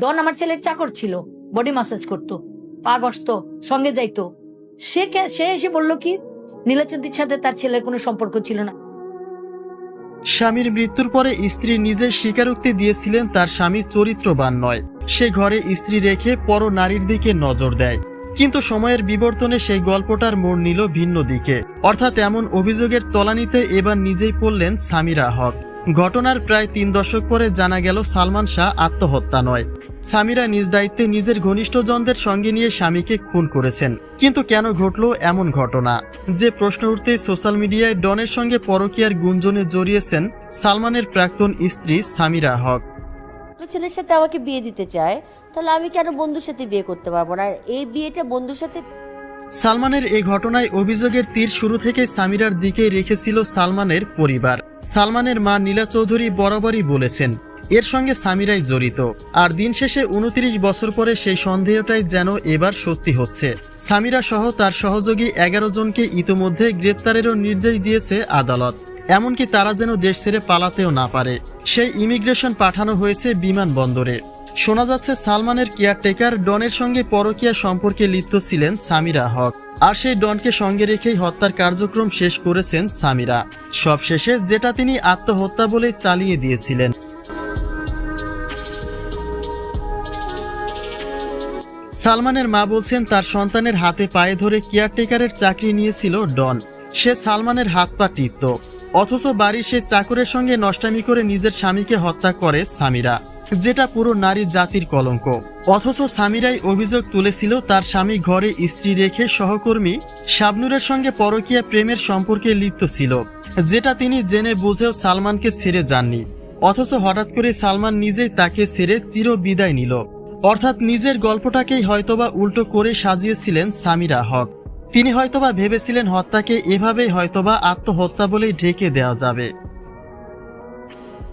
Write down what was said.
ডন আমার ছেলের চাকর ছিল বডি মাসাজ করত, পা গসত সঙ্গে যাইতো। সে সে এসে বলল কি নীলাচন্দির সাথে তার ছেলের কোনো সম্পর্ক ছিল না। স্বামীর মৃত্যুর পরে স্ত্রী নিজের স্বীকারোক্তি দিয়েছিলেন তার স্বামী চরিত্রবান নয়। সে ঘরে স্ত্রী রেখে পর নারীর দিকে নজর দেয়। কিন্তু সময়ের বিবর্তনে সেই গল্পটার মোড় নিল ভিন্ন দিকে। অর্থাৎ এমন অভিযোগের তলানিতে এবার নিজেই পড়লেন সামিরা হক। ঘটনার প্রায় তিন দশক পরে জানা গেল সালমান শাহ আত্মহত্যা নয়। সামিরা নিজ দায়িত্বে নিজের ঘনিষ্ঠজনদের সঙ্গে নিয়ে স্বামীকে খুন করেছেন। কিন্তু কেন ঘটলো এমন ঘটনা? যে প্রশ্ন উঠতেই সোশ্যাল মিডিয়ায় ডনের সঙ্গে পরকীয়ার গুঞ্জনে জড়িয়েছেন সালমানের প্রাক্তন স্ত্রী সামিরা হক। ছেলের সাথে আমাকে বিয়ে দিতে চায় তাহলে আমি কেন বন্ধুর সাথে বিয়ে করতে পারব না? আর এই বিয়েটা বন্ধুর সাথে সালমানের এই ঘটনায় অভিযোগের তীর শুরু থেকে সামিরার দিকে রেখেছিল সালমানের পরিবার। সালমানের মা নীলা চৌধুরী বরাবরই বলেছেন এর সঙ্গে সামিরাই জড়িত। আর দিন শেষে উনত্রিশ বছর পরে সেই সন্দেহটাই যেন এবার সত্যি হচ্ছে। সামিরা সহ তার সহযোগী এগারো জনকে ইতোমধ্যে গ্রেপ্তারেরও নির্দেশ দিয়েছে আদালত। এমনকি তারা যেন দেশ ছেড়ে পালাতেও না পারে। সেই ইমিগ্রেশন পাঠানো হয়েছে বিমানবন্দরে। শোনা যাচ্ছে সালমানের কেয়ারটেকার ডনের সঙ্গে পরকীয়া সম্পর্কে লিপ্ত ছিলেন সামিরা হক। আর সেই ডনকে সঙ্গে রেখেই হত্যার কার্যক্রম শেষ করেছেন সামিরা। সবশেষে যেটা তিনি আত্মহত্যা বলে চালিয়ে দিয়েছিলেন। সালমানের মা বলছেন, তার সন্তানের হাতে পায়ে ধরে কেয়ারটেকারের চাকরি নিয়েছিল ডন। সে সালমানের হাত পা টিপত অথচ বাড়ির সে চাকরের সঙ্গে নষ্টামি করে নিজের স্বামীকে হত্যা করে সামিরা, যেটা পুরো নারী জাতির কলঙ্ক। অথচ সামিরাই অভিযোগ তুলেছিল, তার স্বামী ঘরে স্ত্রী রেখে সহকর্মী শাবনুরের সঙ্গে পরকীয়া প্রেমের সম্পর্কে লিপ্ত ছিল, যেটা তিনি জেনে বুঝেও সালমানকে ছেড়ে যাননি। অথচ হঠাৎ করে সালমান নিজেই তাকে ছেড়ে চির বিদায় নিল। অর্থাৎ নিজের গল্পটাকেই হয়তোবা উল্টো করে সাজিয়েছিলেন সামিরা হক। তিনি হয়তোবা ভেবেছিলেন হত্যাকে এভাবেই হয়তোবা আত্মহত্যা বলেই ঢেকে দেওয়া যাবে।